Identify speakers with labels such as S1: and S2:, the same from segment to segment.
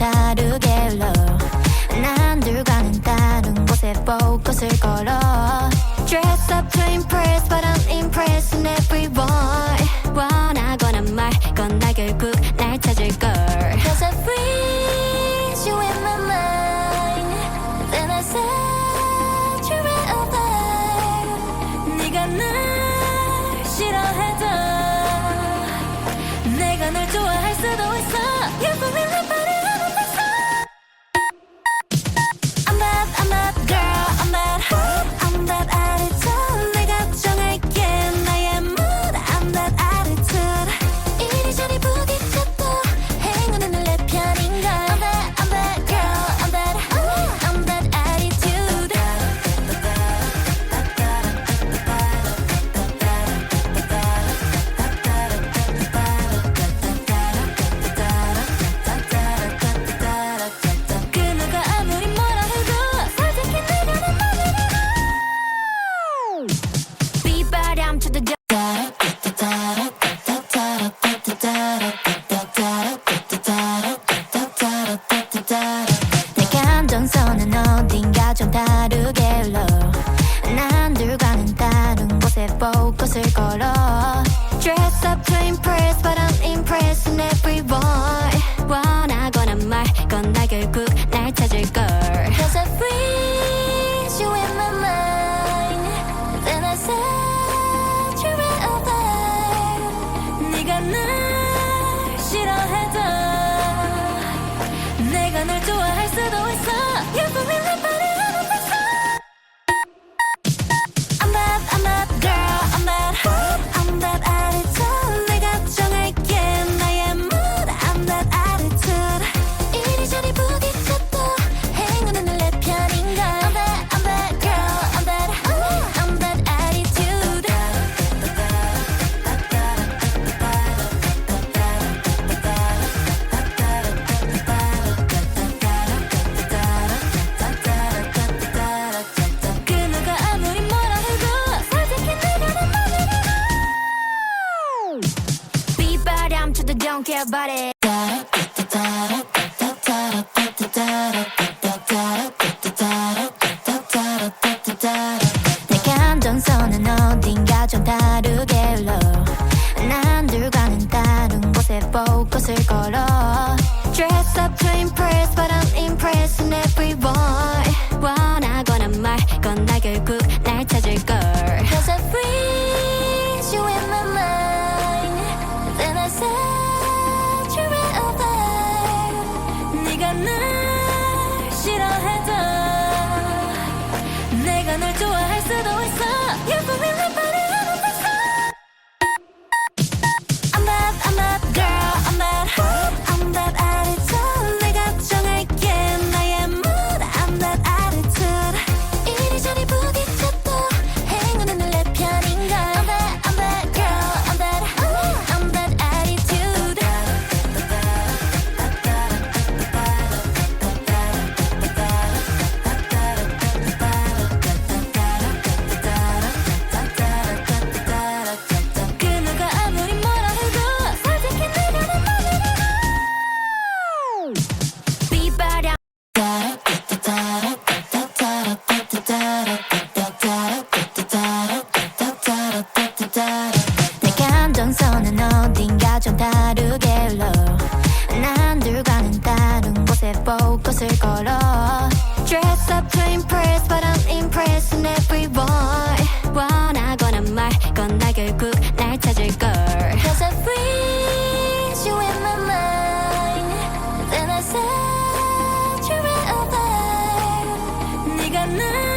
S1: たる 포커스를 걸어 Dress up to impress to the 내 감정선은 어딘가 좀 다르게 흘러 난 둘과는 다른 곳에 포커스를 걸어 Dress up to impress but I'm impressing everyone 원하거나 말건나 결국 날 찾을걸 Cause I freeze you in my mind Then I set you right away 네가 날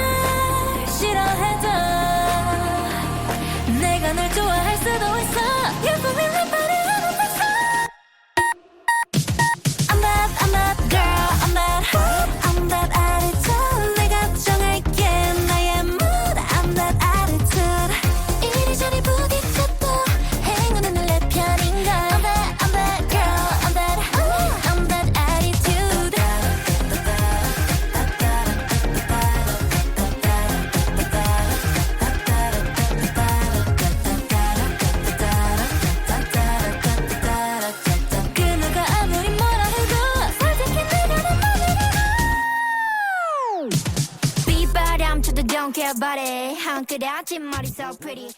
S2: About it 한 끗에 아침 머리 so pretty